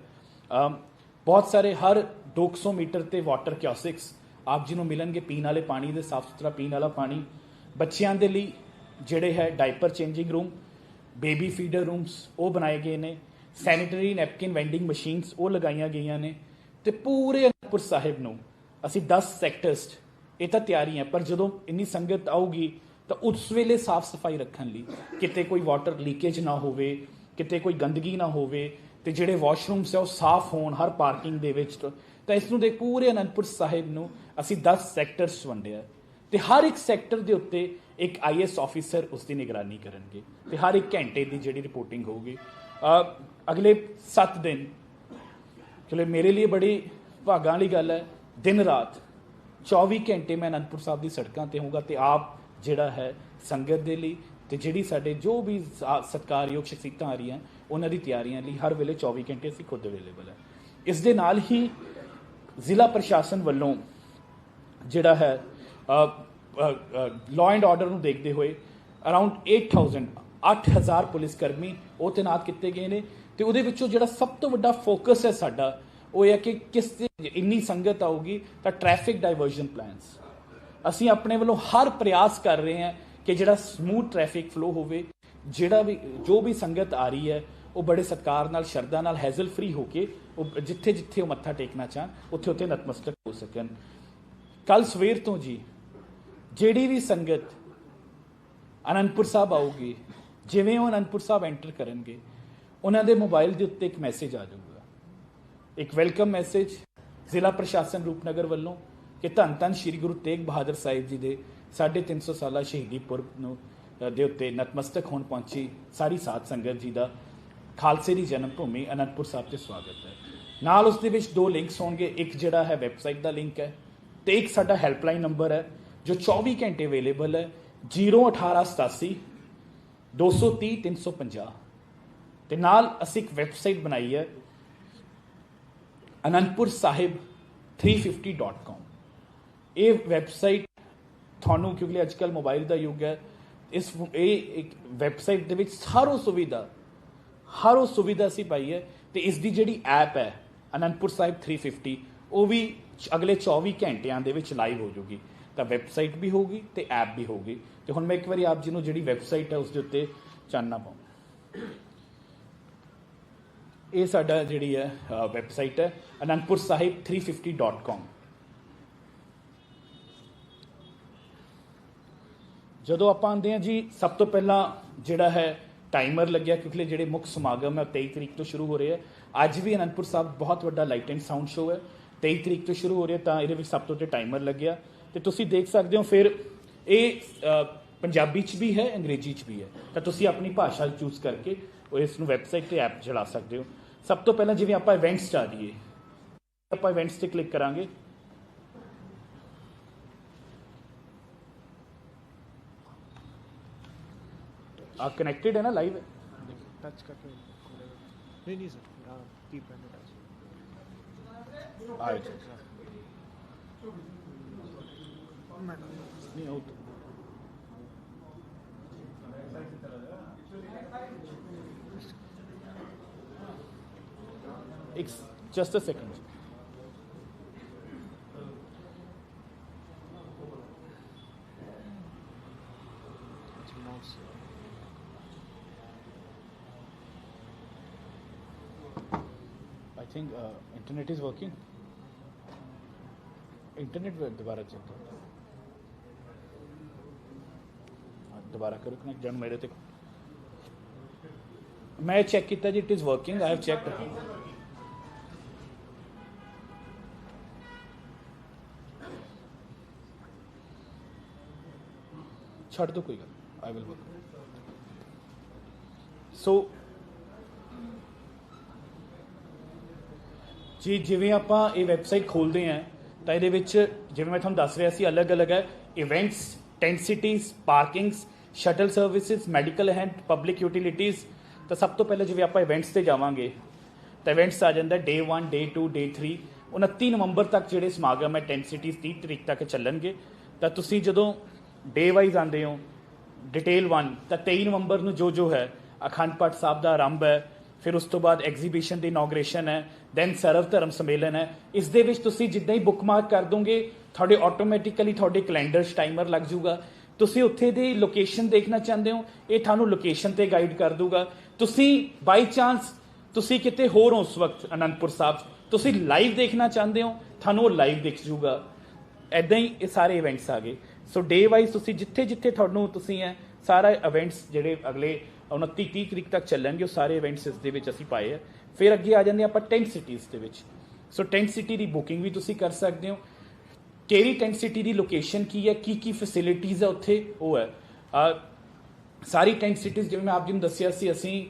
ਬਹੁਤ ਸਾਰੇ ਹਰ 200 ਮੀਟਰ ਤੇ ਵਾਟਰ ਕਿਓਸਿਕਸ ਆਪ ਜੀ ਨੂੰ ਮਿਲਣਗੇ ਪੀਣ ਵਾਲੇ ਪਾਣੀ ਦੇ, ਸਾਫ਼ ਸੁਥਰਾ ਪੀਣ ਵਾਲਾ ਪਾਣੀ। ਬੱਚਿਆਂ ਦੇ ਲਈ ਜਿਹੜੇ ਹੈ diaper changing room baby feeder rooms ਉਹ ਬਣਾਏ ਗਏ ਨੇ। ਸੈਨੀਟਰੀ ਨੈਪਕਿਨ ਵੈਂਡਿੰਗ ਮਸ਼ੀਨਸ ਉਹ ਲਗਾਈਆਂ ਗਈਆਂ ਨੇ ਤੇ ਪੂਰੇ ਅਨੰਦਪੁਰ ਸਾਹਿਬ ਨੂੰ ਅਸੀਂ 10 ਸੈਕਟਰਸ 'ਚ ਇਹ ਤਾਂ ਤਿਆਰੀ ਹੈ, ਪਰ ਜਦੋਂ ਇੰਨੀ ਸੰਗਤ ਆਊਗੀ, ਤਾਂ ਉਸ ਵੇਲੇ ਸਾਫ਼ ਸਫ਼ਾਈ ਰੱਖਣ ਲਈ, ਕਿਤੇ ਕੋਈ ਵਾਟਰ ਲੀਕੇਜ ਨਾ ਹੋਵੇ, ਕਿਤੇ ਕੋਈ ਗੰਦਗੀ ਨਾ ਹੋਵੇ, ਤੇ ਜਿਹੜੇ ਵਾਸ਼ਰੂਮਸ ਆ ਉਹ ਸਾਫ਼ ਹੋਣ ਹਰ ਪਾਰਕਿੰਗ ਦੇ ਵਿੱਚ ਤਾਂ ਇਸ ਨੂੰ ਦੇ ਪੂਰੇ ਅਨੰਦਪੁਰ ਸਾਹਿਬ ਨੂੰ ਅਸੀਂ 10 ਸੈਕਟਰਸ 'ਚ ਵੰਡਿਆ ਤੇ ਹਰ ਇੱਕ ਸੈਕਟਰ ਦੇ ਉੱਤੇ ਇੱਕ ਆਈਐਸ ਆਫੀਸਰ ਉਸ ਦੀ ਨਿਗਰਾਨੀ ਕਰਨਗੇ, ਤੇ ਹਰ ਇੱਕ ਘੰਟੇ ਦੀ ਜਿਹੜੀ ਰਿਪੋਰਟਿੰਗ ਹੋਊਗੀ। ਅਗਲੇ 7 ਦਿਨ, ਚਲੋ ਮੇਰੇ ਲਈ ਬੜੀ ਭਾਗਾਂ ਵਾਲੀ ਗੱਲ ਹੈ ਦਿਨ ਰਾਤ 24 ਘੰਟੇ ਮੈਂ ਅਨੰਦਪੁਰ ਸਾਹਿਬ ਦੀ ਸੜਕਾਂ ਤੇ ਹੋਊਗਾ ਤੇ ਆਪ ਜਿਹੜਾ ਹੈ ਸੰਗਤ ਦੇ ਲਈ ਤੇ ਜਿਹੜੀ ਸਾਡੇ ਜੋ ਵੀ ਸਾ- ਸਤਿਕਾਰਯੋਗ ਸ਼ਖਸੀਅਤਾਂ ਆ ਰਹੀਆਂ, ਉਹਨਾਂ ਦੀ ਤਿਆਰੀਆਂ ਲਈ ਹਰ ਵੇਲੇ 24 ਘੰਟੇ ਅਸੀਂ ਖੁਦ ਅਵੇਲੇਬਲ ਹੈ। ਇਸ ਦੇ ਨਾਲ ਹੀ ਜ਼ਿਲ੍ਹਾ ਪ੍ਰਸ਼ਾਸਨ ਵੱਲੋਂ ਜਿਹੜਾ ਹੈ ਲਾਅ ਐਂਡ ਆਰਡਰ ਨੂੰ ਦੇਖਦੇ ਹੋਏ ਅਰਾਊਂਡ 8000 8000 ਪੁਲਿਸ ਕਰਮੀ ਉਹ ਤੈਨਾਤ ਕੀਤੇ ਗਏ ਨੇ ਤੇ ਉਹਦੇ ਵਿੱਚੋਂ ਜਿਹੜਾ ਸਭ ਤੋਂ ਵੱਡਾ ਫੋਕਸ ਹੈ ਸਾਡਾ ਉਹ ਇਹ ਹੈ ਕਿ ਕਿਸ ਇੰਨੀ ਸੰਗਤ ਆਊਗੀ ਤਾਂ ਟ੍ਰੈਫਿਕ ਡਾਈਵਰਜਨ ਪਲਾਨਸ ਅਸੀਂ ਆਪਣੇ ਵੱਲੋਂ ਹਰ ਪ੍ਰਯਾਸ ਕਰ ਰਹੇ ਹਾਂ ਕਿ ਜਿਹੜਾ ਸਮੂਥ ਟ੍ਰੈਫਿਕ ਫਲੋ ਹੋਵੇ, ਜਿਹੜਾ ਵੀ, ਜੋ ਵੀ ਸੰਗਤ ਆ ਰਹੀ ਹੈ, ਉਹ ਬੜੇ ਸਤਕਾਰ ਨਾਲ, ਸ਼ਰਧਾ ਨਾਲ ਹੈਜ਼ਲ ਫ੍ਰੀ ਹੋ ਕੇ ਉਹ ਜਿੱਥੇ ਜਿੱਥੇ ਉਹ ਮੱਥਾ ਟੇਕਣਾ ਚਾਹਣ, ਉੱਥੇ ਉੱਥੇ ਨਤਮਸਤਕ ਹੋ ਸਕਣ। ਕੱਲ ਸਵੇਰ ਤੋਂ ਜੀ, ਜਿਹੜੀ ਵੀ ਸੰਗਤ ਅਨੰਦਪੁਰ ਸਾਹਿਬ ਆਊਗੀ, ਜਿਵੇਂ ਉਹ ਅਨੰਦਪੁਰ ਸਾਹਿਬ ਐਂਟਰ ਕਰਨਗੇ, ਉਹਨਾਂ ਦੇ ਮੋਬਾਈਲ ਦੇ ਉੱਤੇ ਇੱਕ ਮੈਸੇਜ ਆ ਜਾਊਗਾ ਇੱਕ ਵੈਲਕਮ ਮੈਸੇਜ ਜ਼ਿਲ੍ਹਾ ਪ੍ਰਸ਼ਾਸਨ ਰੂਪਨਗਰ ਵੱਲੋਂ ਕਿ ਧੰਨ ਧੰਨ ਸ੍ਰੀ ਗੁਰੂ ਤੇਗ ਬਹਾਦਰ ਸਾਹਿਬ ਜੀ ਦੇ 350 ਸਾਲਾ ਸ਼ਹੀਦੀ ਪੁਰਬ ਨੂੰ ਦੇ ਉੱਤੇ ਨਤਮਸਤਕ ਹੋਣ ਪਹੁੰਚੀ ਸਾਰੀ ਸਾਧ ਸੰਗਤ ਜੀ ਦਾ ਖਾਲਸੇ ਦੀ ਜਨਮ ਭੂਮੀ ਅਨੰਦਪੁਰ ਸਾਹਿਬ ਤੇ ਸਵਾਗਤ ਹੈ। ਨਾਲ ਉਸ ਦੇ ਵਿੱਚ ਦੋ ਲਿੰਕਸ ਹੋਣਗੇ, ਇੱਕ ਜਿਹੜਾ ਹੈ ਵੈਬਸਾਈਟ ਦਾ ਲਿੰਕ ਹੈ ਤੇ ਇੱਕ ਸਾਡਾ ਹੈਲਪਲਾਈਨ ਨੰਬਰ ਹੈ, ਜੋ 24 ਘੰਟੇ ਅਵੇਲੇਬਲ ਹੈ 01887 230 350 ਤੇ ਨਾਲ ਅਸੀਂ ਇੱਕ ਵੈਬਸਾਈਟ ਬਣਾਈ ਹੈ ਅਨੰਦਪੁਰ ਸਾਹਿਬ 350.com ਇਹ ਵੈਬਸਾਈਟ ਤੁਹਾਨੂੰ, ਕਿਉਂਕਿ ਅੱਜ ਅੱਜਕੱਲ ਮੋਬਾਈਲ ਦਾ ਯੁੱਗ ਹੈ, ਇਸ ਇਹ ਇੱਕ ਵੈਬਸਾਈਟ ਦੇ ਵਿੱਚ ਸਾਰੋ ਸੁਵਿਧਾ ਹਰ ਉਹ ਸੁਵਿਧਾ ਅਸੀਂ ਪਾਈ ਹੈ ਤੇ ਇਸ ਦੀ ਜਿਹੜੀ ਐਪ ਹੈ, ਅਨੰਦਪੁਰ ਸਾਹਿਬ 350 ਉਹ ਵੀ ਅਗਲੇ 24 ਘੰਟਿਆਂ ਦੇ ਵਿੱਚ ਲਾਈਵ ਹੋ ਜਾਊਗੀ ਤਾਂ ਵੈਬਸਾਈਟ ਵੀ ਹੋਊਗੀ ਤੇ ਐਪ ਵੀ ਹੋਊਗੀ। ਤੇ ਹੁਣ ਮੈਂ ਇੱਕ ਵਾਰੀ ਆਪ ਜੀ ਨੂੰ ਜਿਹੜੀ ਵੈਬਸਾਈਟ ਹੈ, ਉਸ ਦੇ ਉੱਤੇ ਚਾਨਣਾ ਪਾਉਂ ਇਹ ਸਾਡਾ ਜਿਹੜੀ ਹੈ ਵੈਬਸਾਈਟ ਹੈ, ਅਨੰਦਪੁਰ ਸਾਹਿਬ 350.com ਜਦੋਂ ਆਪਾਂ ਆਉਂਦੇ ਹਾਂ ਜੀ, ਸਭ ਤੋਂ ਪਹਿਲਾਂ ਜਿਹੜਾ ਹੈ ਟਾਈਮਰ ਲੱਗਿਆ, ਕਿਉਂਕਿ ਜਿਹੜੇ ਮੁੱਖ ਸਮਾਗਮ ਹੈ, ਉਹ 23 ਤਰੀਕ ਤੋਂ ਸ਼ੁਰੂ ਹੋ ਰਹੇ ਹੈ। ਅੱਜ ਵੀ ਅਨੰਦਪੁਰ ਸਾਹਿਬ ਬਹੁਤ ਵੱਡਾ ਲਾਈਟ ਐਂਡ ਸਾਊਂਡ ਸ਼ੋਅ ਹੈ। 23 ਤਰੀਕ ਤੋਂ ਸ਼ੁਰੂ ਹੋ ਰਿਹਾ, ਤਾਂ ਇਹਦੇ ਵਿੱਚ ਸਭ ਤੋਂ ਉੱਤੇ ਟਾਈਮਰ ਲੱਗਿਆ। ਤੇ ਤੁਸੀਂ ਦੇਖ ਸਕਦੇ ਹੋ ਫਿਰ ਇਹ ਪੰਜਾਬੀ ਚ ਵੀ ਹੈ, ਅੰਗਰੇਜ਼ੀ ਚ ਵੀ ਹੈ। ਤਾਂ ਤੁਸੀਂ ਆਪਣੀ ਭਾਸ਼ਾ ਚੂਜ਼ ਕਰਕੇ ਇਸ ਨੂੰ ਵੈਬਸਾਈਟ ਤੇ ਐਪ ਚਲਾ ਸਕਦੇ ਹੋ। ਸਭ ਤੋਂ ਪਹਿਲਾਂ ਜਿਵੇਂ ਆਪਾਂ ਇਵੈਂਟਸ ਚ ਆ ਜਾਈਏ ਆਪਾਂ ਇਵੈਂਟਸ ਤੇ ਕਲਿੱਕ ਕਰਾਂਗੇ ਆ ਕਨੈਕਟਡ ਹੈ ਨਾ ਲਾਈਵ ਹੈ टच करके खोलेगा नहीं नहीं सर हाँ कीप एंड टच ਆ ਜੀ it's just a second. I think uh, internet is working. Internet दोबारा चेक करो। दोबारा करो कनेक्ट जान मेरे तक। मैं चेक किया जी it is working I have checked ਛੱਡ ਦੋ, ਕੋਈ ਗੱਲ ਆਈ ਵਿਲ ਵਰਕ ਸੋ ਜੀ, ਜਿਵੇਂ ਆਪਾਂ ਇਹ ਵੈਬਸਾਈਟ ਖੋਲਦੇ ਆਂ ਤਾਂ ਇਹਦੇ ਵਿੱਚ ਜਿਵੇਂ ਮੈਂ ਤੁਹਾਨੂੰ ਦੱਸ ਰਿਹਾ ਸੀ, ਅਲੱਗ-ਅਲੱਗ ਹੈ। Events tent cities parkings shuttle services medical and public utilities ਤਾਂ ਸਭ ਤੋਂ ਪਹਿਲਾਂ ਜਿਵੇਂ ਆਪਾਂ ਇਵੈਂਟਸ ਤੇ ਜਾਵਾਂਗੇ, ਤਾਂ ਇਵੈਂਟਸ ਆ ਜਾਂਦਾ ਡੇ 1 ਡੇ 2 ਡੇ 3 29 ਨਵੰਬਰ ਤੱਕ ਜਿਹੜੇ ਸਮਾਗਮ ਹੈ ਟੈਂਟ ਸਿਟੀਜ਼ 30 ਤਰੀਕ ਤੱਕ ਚੱਲਣਗੇ। ਤਾਂ ਤੁਸੀਂ ਜਦੋਂ ਡੇ ਵਾਈਜ਼ ਆਉਂਦੇ ਹੋ ਡਿਟੇਲ 1 ਤਾਂ 23 ਨਵੰਬਰ ਨੂੰ ਜੋ ਜੋ ਹੈ ਅਖੰਡ ਪਾਠ ਸਾਹਿਬ ਦਾ ਆਰੰਭ ਹੈ ਫਿਰ ਉਸ ਤੋਂ ਬਾਅਦ ਐਗਜ਼ੀਬਿਸ਼ਨ ਦੀ ਇਨੋਗ੍ਰੇਸ਼ਨ ਹੈ ਦੈਨ ਸਰਵ ਧਰਮ ਸੰਮੇਲਨ ਹੈ ਇਸ ਦੇ ਵਿੱਚ ਤੁਸੀਂ ਜਿੱਦਾਂ ਹੀ ਬੁੱਕਮਾਰਕ ਕਰ ਦੋਗੇ ਤੁਹਾਡੇ ਆਟੋਮੈਟਿਕਲੀ ਤੁਹਾਡੇ ਕੈਲੰਡਰ 'ਚ ਟਾਈਮਰ ਲੱਗ ਜਾਊਗਾ। ਤੁਸੀਂ ਉੱਥੇ ਦੀ ਲੋਕੇਸ਼ਨ ਦੇਖਣਾ ਚਾਹੁੰਦੇ ਹੋ ਇਹ ਤੁਹਾਨੂੰ ਲੋਕੇਸ਼ਨ ਤੇ ਗਾਈਡ ਕਰ ਦੂਗਾ ਤੁਸੀਂ ਬਾਈ ਚਾਂਸ ਤੁਸੀਂ ਕਿਤੇ ਹੋਰ ਹੋ ਉਸ ਵਕਤ ਅਨੰਦਪੁਰ ਸਾਹਿਬ 'ਚ, ਤੁਸੀਂ ਲਾਈਵ ਦੇਖਣਾ ਚਾਹੁੰਦੇ ਹੋ ਤੁਹਾਨੂੰ ਉਹ ਲਾਈਵ ਦਿਖ ਜਾਊਗਾ। ਐਦਾਂ ਹੀ ਇਹ ਸਾਰੇ ਇਵੈਂਟਸ ਆ ਗਏ। ਸੋ ਡੇ ਵਾਈਜ਼ ਤੁਸੀਂ ਜਿੱਥੇ ਜਿੱਥੇ ਤੁਹਾਨੂੰ ਤੁਸੀਂ ਹੈ ਸਾਰਾ ਇਵੈਂਟਸ ਜਿਹੜੇ ਅਗਲੇ 29 30 ਤਰੀਕ ਤੱਕ ਚੱਲਣਗੇ, ਉਹ ਸਾਰੇ ਇਵੈਂਟਸ ਇਸ ਦੇ ਵਿੱਚ ਅਸੀਂ ਪਾਏ ਆ। ਫਿਰ ਅੱਗੇ ਆ ਜਾਂਦੇ ਆਪਾਂ ਟੈਂਟ ਸਿਟੀਜ਼ ਦੇ ਵਿੱਚ। ਸੋ ਟੈਂਟ ਸਿਟੀ ਦੀ ਬੁਕਿੰਗ ਵੀ ਤੁਸੀਂ ਕਰ ਸਕਦੇ ਹੋ। ਕਿਹੜੀ ਟੈਂਟ ਸਿਟੀ ਦੀ ਲੋਕੇਸ਼ਨ ਕੀ ਹੈ, ਕੀ ਕੀ ਫੈਸਿਲਿਟੀਜ਼ ਹੈ ਉੱਥੇ, ਉਹ ਹੈ। ਸਾਰੀ ਟੈਂਟ ਸਿਟੀਜ਼ ਜਿਵੇਂ ਮੈਂ ਆਪ ਜੀ ਨੂੰ ਦੱਸਿਆ ਸੀ, ਅਸੀਂ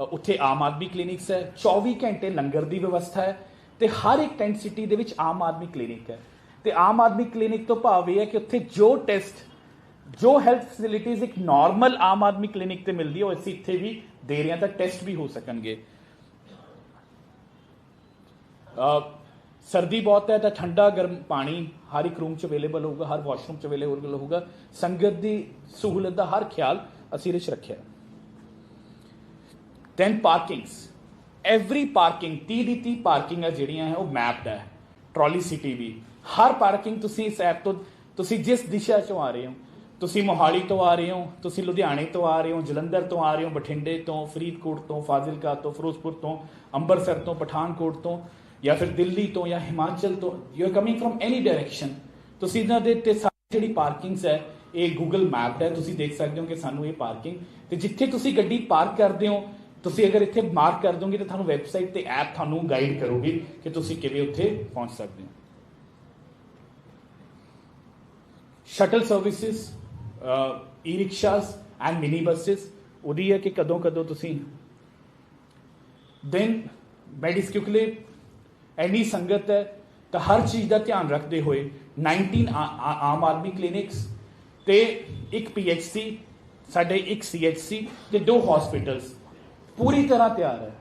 ਉੱਥੇ ਆਮ ਆਦਮੀ ਕਲੀਨਿਕਸ ਹੈ। 24 ਘੰਟੇ ਲੰਗਰ ਦੀ ਵਿਵਸਥਾ ਹੈ। ਤੇ ਹਰ ਇੱਕ ਟੈਂਟ ਸਿਟੀ ਦੇ ਵਿੱਚ ਆਮ ਆਦਮੀ ਕਲੀਨਿਕ ਹੈ। ਤੇ ਆਮ ਆਦਮੀ ਕਲੀਨਿਕ ਤੋਂ ਭਾਵ ਇਹ ਹੈ ਕਿ ਉੱਥੇ ਜੋ ਟੈਸਟ, ਜੋ ਹੈਲਥ ਫੈਸਿਲਿਟੀਜ਼ ਇੱਕ ਨਾਰਮਲ ਆਮ ਆਦਮੀ ਕਲੀਨਿਕ ਤੇ ਮਿਲਦੀ ਹੈ, ਉਹ ਅਸੀਂ ਇੱਥੇ ਵੀ ਦੇ ਰਹੇ ਹਾਂ, ਤਾਂ ਟੈਸਟ ਵੀ ਹੋ ਸਕਣਗੇ। ਸਰਦੀ ਬਹੁਤ ਹੈ, ਤਾਂ ਠੰਡਾ ਗਰਮ ਪਾਣੀ ਹਰ ਇੱਕ ਰੂਮ 'ਚ ਅਵੇਲੇਬਲ ਹੋਊਗਾ, ਹਰ ਵਾਸ਼ਰੂਮ 'ਚ ਅਵੇਲੇਬਲ ਹੋਊਗਾ। ਸੰਗਤ ਦੀ ਸਹੂਲਤ ਦਾ ਹਰ ਖਿਆਲ ਅਸੀਂ ਇਹਦੇ 'ਚ ਰੱਖਿਆ ਦੈਨ ਪਾਰਕਿੰਗਸ ਐਵਰੀ ਪਾਰਕਿੰਗ 30 ਦੀ 30 ਪਾਰਕਿੰਗ ਹੈ ਜਿਹੜੀਆਂ ਹੈ, ਉਹ ਮੈਪਡ ਹੈ। ਟਰਾਲੀ ਸਿਟੀ ਵੀ। ਹਰ ਪਾਰਕਿੰਗ ਤੁਸੀਂ ਇਸ ਐਪ ਤੋਂ, ਤੁਸੀਂ ਜਿਸ ਦਿਸ਼ਾ 'ਚੋਂ ਆ ਰਹੇ ਹੋ, ਤੁਸੀਂ ਮੋਹਾਲੀ ਤੋਂ ਆ ਰਹੇ ਹੋ, ਤੁਸੀਂ ਲੁਧਿਆਣੇ ਤੋਂ ਆ ਰਹੇ ਹੋ, ਜਲੰਧਰ ਤੋਂ ਆ ਰਹੇ ਹੋ, ਬਠਿੰਡੇ ਤੋਂ, ਫਰੀਦਕੋਟ ਤੋਂ, ਫਾਜ਼ਿਲਕਾ ਤੋਂ, ਫਿਰੋਜ਼ਪੁਰ ਤੋਂ, ਅੰਮ੍ਰਿਤਸਰ ਤੋਂ, ਪਠਾਨਕੋਟ ਤੋਂ, ਜਾਂ ਫਿਰ ਦਿੱਲੀ ਤੋਂ, ਜਾਂ ਹਿਮਾਚਲ ਤੋਂ you are coming from any direction ਤੁਸੀਂ ਇਹਨਾਂ ਦੇ ਤੇ ਸਾਰੀ ਜਿਹੜੀ ਪਾਰਕਿੰਗਸ ਹੈ, ਇਹ ਗੂਗਲ ਮੈਪ ਹੈ, ਤੁਸੀਂ ਦੇਖ ਸਕਦੇ ਹੋ ਕਿ ਸਾਨੂੰ ਇਹ ਪਾਰਕਿੰਗ, ਤੇ ਜਿੱਥੇ ਤੁਸੀਂ ਗੱਡੀ ਪਾਰਕ ਕਰਦੇ ਹੋ, ਤੁਸੀਂ ਅਗਰ ਇੱਥੇ ਮਾਰਕ ਕਰ ਦੋਗੇ ਤਾਂ ਤੁਹਾਨੂੰ ਵੈਬਸਾਈਟ ਤੇ ਐਪ ਤੁਹਾਨੂੰ ਗਾਈਡ ਕਰੂਗੀ ਕਿ ਤੁਸੀਂ ਕਿਵੇਂ ਉੱਥੇ ਪਹੁੰਚ ਸਕਦੇ ਹੋ। Shuttle services e rickshaws and mini buses ਉਹਦੀ ਹੈ ਕਿ ਕਦੋਂ ਕਦੋਂ ਤੁਸੀਂ ਦੈਨ ਮੈਡਿਸ ਕਿਉਂਕਿ ਐਨੀ ਸੰਗਤ ਹੈ ਤਾਂ ਹਰ ਚੀਜ਼ ਦਾ ਧਿਆਨ ਰੱਖਦੇ ਹੋਏ 19 ਆਮ ਆਦਮੀ ਕਲੀਨਿਕਸ ਤੇ ਇੱਕ ਪੀ ਐੱਚ ਸੀ ਸਾਡੇ ਇੱਕ ਸੀ ਐੱਚ ਸੀ ਤੇ ਦੋ ਹਸਪੀਟਲਸ ਪੂਰੀ ਤਰ੍ਹਾਂ ਤਿਆਰ ਹੈ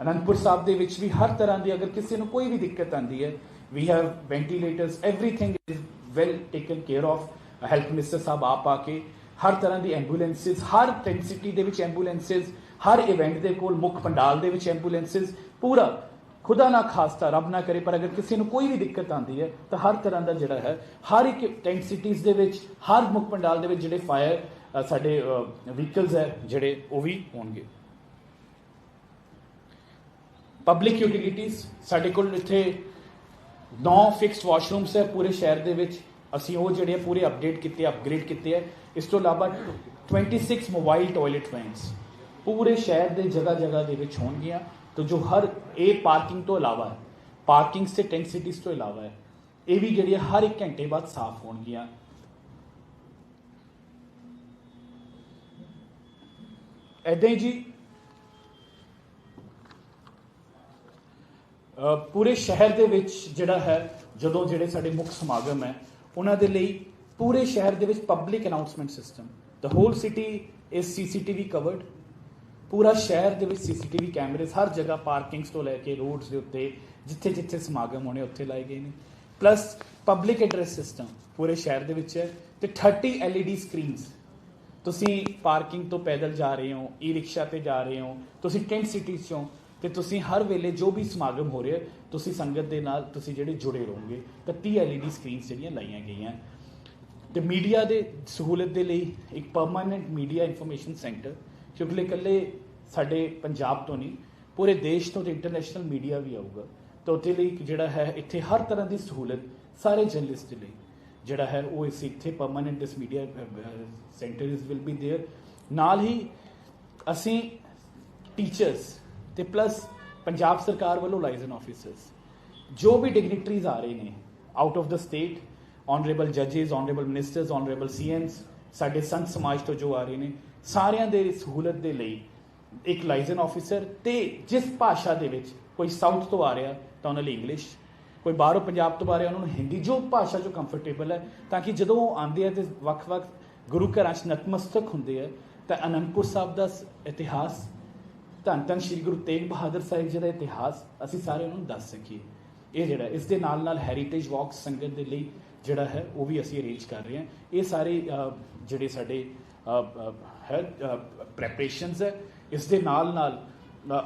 ਅਨੰਦਪੁਰ ਸਾਹਿਬ ਦੇ ਵਿੱਚ ਵੀ ਹਰ ਤਰ੍ਹਾਂ ਦੀ ਅਗਰ ਕਿਸੇ ਨੂੰ ਕੋਈ ਵੀ ਦਿੱਕਤ ਆਂਦੀ ਹੈ we have ventilators everything is well taken care of health minister sahib ਆਪ ਆ ਕੇ ਹਰ ਤਰ੍ਹਾਂ ਦੀ ਐਂਬੂਲੈਂਸਿਸ ਹਰ ਟੈਂਟ ਸਿਟੀ ਦੇ ਵਿੱਚ ਐਂਬੂਲੈਂਸਿਸ ਹਰ ਇਵੈਂਟ ਦੇ ਕੋਲ ਮੁੱਖ ਪੰਡਾਲ ਦੇ ਵਿੱਚ ਐਂਬੂਲੈਂਸਿਸ ਪੂਰਾ ਖੁਦਾ ਨਾ ਖਾਸਤਾ ਰੱਬ ਨਾ ਕਰੇ ਪਰ ਅਗਰ ਕਿਸੇ ਨੂੰ ਕੋਈ ਵੀ ਦਿੱਕਤ ਆਂਦੀ ਹੈ ਤਾਂ ਹਰ ਤਰ੍ਹਾਂ ਦਾ ਜਿਹੜਾ ਹੈ ਹਰ ਇੱਕ ਟੈਂਟ ਸਿਟੀਜ਼ ਦੇ ਵਿੱਚ ਹਰ ਮੁੱਖ ਪੰਡਾਲ ਦੇ ਵਿੱਚ ਜਿਹੜੇ ਫਾਇਰ ਸਾਡੇ ਵਹੀਕਲਸ ਹੈ ਜਿਹੜੇ ਉਹ ਵੀ ਹੋਣਗੇ ਪਬਲਿਕ ਯੂਟਿਲਿਟੀਜ਼ ਸਾਡੇ ਕੋਲ ਇੱਥੇ 9 ਫਿਕਸਡ ਵਾਸ਼ਰੂਮਸ ਹੈ ਪੂਰੇ ਸ਼ਹਿਰ ਦੇ ਵਿੱਚ ਅਸੀਂ ਉਹ ਜਿਹੜੇ ਪੂਰੇ ਅਪਡੇਟ ਕੀਤੇ ਅਪਗ੍ਰੇਡ ਕੀਤੇ ਹੈ ਇਸ ਤੋਂ ਇਲਾਵਾ 26 ਮੋਬਾਈਲ ਟਾਇਲਟ ਵੈਨਸ ਪੂਰੇ ਸ਼ਹਿਰ ਦੇ ਜਗ੍ਹਾ ਜਗ੍ਹਾ ਦੇ ਵਿੱਚ ਹੋਣਗੀਆਂ। ਤਾਂ ਜੋ ਹਰ ਇਹ ਪਾਰਕਿੰਗ ਤੋਂ ਇਲਾਵਾ ਹੈ ਪਾਰਕਿੰਗ ਤੇ ਟੈਂਟ ਸਿਟੀਜ਼ ਤੋਂ ਇਲਾਵਾ ਹੈ, ਇਹ ਵੀ ਜਿਹੜੀਆਂ ਹਰ ਇੱਕ ਘੰਟੇ ਬਾਅਦ ਸਾਫ਼ ਹੋਣਗੀਆਂ। ਐਦਾਂ ਹੀ ਜੀ ਪੂਰੇ ਸ਼ਹਿਰ ਦੇ ਵਿੱਚ ਜਿਹੜਾ ਹੈ, ਜਦੋਂ ਜਿਹੜੇ ਸਾਡੇ ਮੁੱਖ ਸਮਾਗਮ ਹੈ, ਉਹਨਾਂ ਦੇ ਲਈ ਪੂਰੇ ਸ਼ਹਿਰ ਦੇ ਵਿੱਚ public announcement system the whole city is CCTV covered ਪੂਰਾ ਸ਼ਹਿਰ ਦੇ ਵਿੱਚ ਸੀਸੀਟੀਵੀ ਕੈਮਰੇਸ ਹਰ ਜਗ੍ਹਾ ਪਾਰਕਿੰਗਸ ਤੋਂ ਲੈ ਕੇ ਰੋਡਸ ਦੇ ਉੱਤੇ, ਜਿੱਥੇ ਜਿੱਥੇ ਸਮਾਗਮ ਹੋਣੇ ਉੱਥੇ ਲਾਏ ਗਏ ਨੇ। ਪਲੱਸ ਪਬਲਿਕ ਐਡਰੈਸ ਸਿਸਟਮ ਪੂਰੇ ਸ਼ਹਿਰ ਦੇ ਵਿੱਚ ਹੈ ਤੇ 30 LED ਸਕਰੀਨਸ ਤੁਸੀਂ ਪਾਰਕਿੰਗ ਤੋਂ ਪੈਦਲ ਜਾ ਰਹੇ ਹੋ ਈ ਰਿਕਸ਼ਾ ਤੇ ਜਾ ਰਹੇ ਹੋ, ਤੁਸੀਂ ਟੈਂਟ ਸਿਟੀਜ਼ ਚੋਂ ਤੇ ਤੁਸੀਂ ਹਰ ਵੇਲੇ ਜੋ ਵੀ ਸਮਾਗਮ ਹੋ ਰਿਹਾ ਤੁਸੀਂ ਸੰਗਤ ਦੇ ਨਾਲ ਤੁਸੀਂ ਜਿਹੜੇ ਜੁੜੇ ਰਹੋਗੇ ਤਾਂ 30 LED ਸਕਰੀਨਸ ਜਿਹੜੀਆਂ ਲਾਈਆਂ ਗਈਆਂ ਤੇ ਮੀਡੀਆ ਦੇ ਸਹੂਲਤ ਦੇ ਲਈ ਇੱਕ ਪਰਮਾਨੈਂਟ ਮੀਡੀਆ ਇਨਫੋਰਮੇਸ਼ਨ ਸੈਂਟਰ ਕਿਉਂਕਿ ਇਕੱਲੇ ਸਾਡੇ ਪੰਜਾਬ ਤੋਂ ਨਹੀਂ ਪੂਰੇ ਦੇਸ਼ ਤੋਂ ਤੇ ਇੰਟਰਨੈਸ਼ਨਲ ਮੀਡੀਆ ਵੀ ਆਊਗਾ ਤਾਂ ਉੱਥੇ ਲਈ ਇੱਕ ਜਿਹੜਾ ਹੈ ਇੱਥੇ ਹਰ ਤਰ੍ਹਾਂ ਦੀ ਸਹੂਲਤ ਸਾਰੇ ਜਰਨਲਿਸਟ ਲਈ ਜਿਹੜਾ ਹੈ ਉਹ ਇਸ ਇੱਥੇ permanent this media centre is will be there ਨਾਲ ਹੀ ਅਸੀਂ ਟੀਚਰਸ ਤੇ ਪਲੱਸ ਪੰਜਾਬ ਸਰਕਾਰ ਵੱਲੋਂ ਲਾਈਜ਼ਨ ਆਫੀਸਰਸ ਜੋ ਵੀ ਡਿਗਨਿਟਰੀਜ਼ ਆ ਰਹੇ ਨੇ out of the state honourable ਜੱਜਸ honourable ministers honourable CMs ਸਾਡੇ ਸੰਤ ਸਮਾਜ ਤੋਂ ਜੋ ਆ ਰਹੇ ਨੇ, ਸਾਰਿਆਂ ਦੇ ਸਹੂਲਤ ਦੇ ਲਈ ਇੱਕ ਲਾਇਸਨ ਆਫੀਸਰ ਤੇ ਜਿਸ ਭਾਸ਼ਾ ਦੇ ਵਿੱਚ ਕੋਈ ਸਾਊਥ ਤੋਂ ਆ ਰਿਹਾ, ਤਾਂ ਉਹਨਾਂ ਲਈ ਇੰਗਲਿਸ਼ ਕੋਈ ਬਾਹਰੋਂ ਪੰਜਾਬ ਤੋਂ ਆ ਰਿਹਾ, ਉਹਨਾਂ ਨੂੰ ਹਿੰਦੀ ਜੋ ਭਾਸ਼ਾ ਜੋ ਕੰਫਰਟੇਬਲ ਹੈ, ਤਾਂ ਕਿ ਜਦੋਂ ਉਹ ਆਉਂਦੇ ਆ ਤੇ ਵੱਖ-ਵੱਖ ਗੁਰੂ ਘਰਾਂ 'ਚ ਨਤਮਸਤਕ ਹੁੰਦੇ ਆ, ਤਾਂ ਅਨੰਦਪੁਰ ਸਾਹਿਬ ਦਾ ਸ- ਇਤਿਹਾਸ ਧੰਨ ਧੰਨ ਸ਼੍ਰੀ ਗੁਰੂ ਤੇਗ ਬਹਾਦਰ ਸਾਹਿਬ ਜੀ ਦਾ ਇਤਿਹਾਸ ਅਸੀਂ ਸਾਰੇ ਉਹਨਾਂ ਨੂੰ ਦੱਸ ਸਕੀਏ। ਇਹ ਜਿਹੜਾ, ਇਸ ਦੇ ਨਾਲ ਨਾਲ ਹੈਰੀਟੇਜ ਵਾਕ ਸੰਗਤ ਦੇ ਲਈ ਜਿਹੜਾ ਹੈ, ਉਹ ਵੀ ਅਸੀਂ ਅਰੇਂਜ ਕਰ ਰਹੇ ਹਾਂ। ਇਹ ਸਾਰੇ ਜਿਹੜੇ ਸਾਡੇ ਹੈ ਪ੍ਰੈਪਰੇਸ਼ਨਸ ਹੈ, ਇਸ ਦੇ ਨਾਲ ਨਾਲ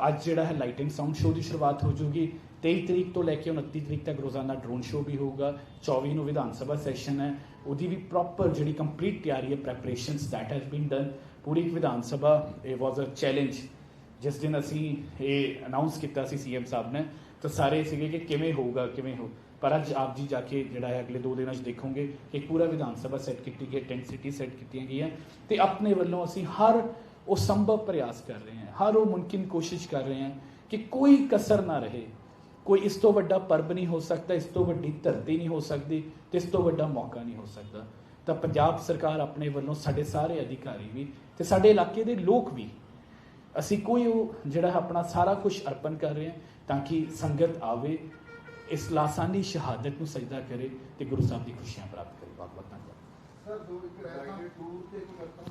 ਅੱਜ ਜਿਹੜਾ ਹੈ ਲਾਈਟ ਐਂਡ ਸਾਊਂਡ ਸ਼ੋਅ ਦੀ ਸ਼ੁਰੂਆਤ ਹੋ ਜੂਗੀ। 23 ਤਰੀਕ ਤੋਂ ਲੈ ਕੇ 29 ਤਰੀਕ ਤੱਕ ਰੋਜ਼ਾਨਾ ਡਰੋਨ ਸ਼ੋਅ ਵੀ ਹੋਊਗਾ 24 ਨੂੰ ਵਿਧਾਨ ਸਭਾ ਸੈਸ਼ਨ ਹੈ। ਉਹਦੀ ਵੀ ਪ੍ਰੋਪਰ ਜਿਹੜੀ ਕੰਪਲੀਟ ਤਿਆਰੀ ਹੈ preparations that has been done ਪੂਰੀ ਵਿਧਾਨ ਸਭਾ ਇਹ ਵਾਸ ਅ ਚੈਲੰਜ ਜਿਸ ਦਿਨ ਅਸੀਂ ਇਹ ਅਨਾਉਂਸ ਕੀਤਾ ਸੀ ਸੀਐਮ ਸਾਹਿਬ ਨੇ, ਤਾਂ ਸਾਰੇ ਸੀਗੇ ਕਿ ਕਿਵੇਂ ਹੋਊਗਾ, ਕਿਵੇਂ ਹੋ? ਪਰ ਅੱਜ ਆਪ ਜੀ ਜਾ ਕੇ ਜਿਹੜਾ ਹੈ ਅਗਲੇ ਦੋ ਦਿਨਾਂ 'ਚ ਦੇਖੋਗੇ ਕਿ ਪੂਰਾ ਵਿਧਾਨ ਸਭਾ ਸੈੱਟ ਕੀਤੀ ਗਈ ਟੈਂਟ ਸਿਟੀ ਸੈੱਟ ਕੀਤੀਆਂ ਗਈਆਂ, ਤੇ ਆਪਣੇ ਵੱਲੋਂ ਅਸੀਂ ਹਰ ਉਹ ਸੰਭਵ ਪ੍ਰਯਾਸ ਕਰ ਰਹੇ ਹਾਂ, ਹਰ ਉਹ ਮੁਮਕਿਨ ਕੋਸ਼ਿਸ਼ ਕਰ ਰਹੇ ਹਾਂ ਕਿ ਕੋਈ ਕਸਰ ਨਾ ਰਹੇ। ਕੋਈ ਇਸ ਤੋਂ ਵੱਡਾ ਪਰਬ ਨਹੀਂ ਹੋ ਸਕਦਾ, ਇਸ ਤੋਂ ਵੱਡੀ ਧਰਤੀ ਨਹੀਂ ਹੋ ਸਕਦੀ, ਤੇ ਇਸ ਤੋਂ ਵੱਡਾ ਮੌਕਾ ਨਹੀਂ ਹੋ ਸਕਦਾ। ਤਾਂ ਪੰਜਾਬ ਸਰਕਾਰ ਆਪਣੇ ਵੱਲੋਂ ਸਾਡੇ ਸਾਰੇ ਅਧਿਕਾਰੀ ਵੀ ਤੇ ਸਾਡੇ ਇਲਾਕੇ ਦੇ ਲੋਕ ਵੀ ਅਸੀਂ ਕੋਈ ਉਹ ਜਿਹੜਾ ਆਪਣਾ ਸਾਰਾ ਕੁਝ ਅਰਪਣ ਕਰ ਰਹੇ ਹਾਂ ਤਾਂ ਕਿ ਸੰਗਤ ਆਵੇ, ਇਸ ਲਾਸਾਨੀ ਸ਼ਹਾਦਤ ਨੂੰ ਸਜਦਾ ਕਰੇ ਤੇ ਗੁਰੂ ਸਾਹਿਬ ਦੀ ਖੁਸ਼ੀਆਂ ਪ੍ਰਾਪਤ ਕਰੇ। ਬਹੁਤ ਬਹੁਤ ਧੰਨਵਾਦ। ਸਰ, ਦੋ ਇੱਕ ਰਹਿ ਟੂਰ ਤੇ ਇੱਕ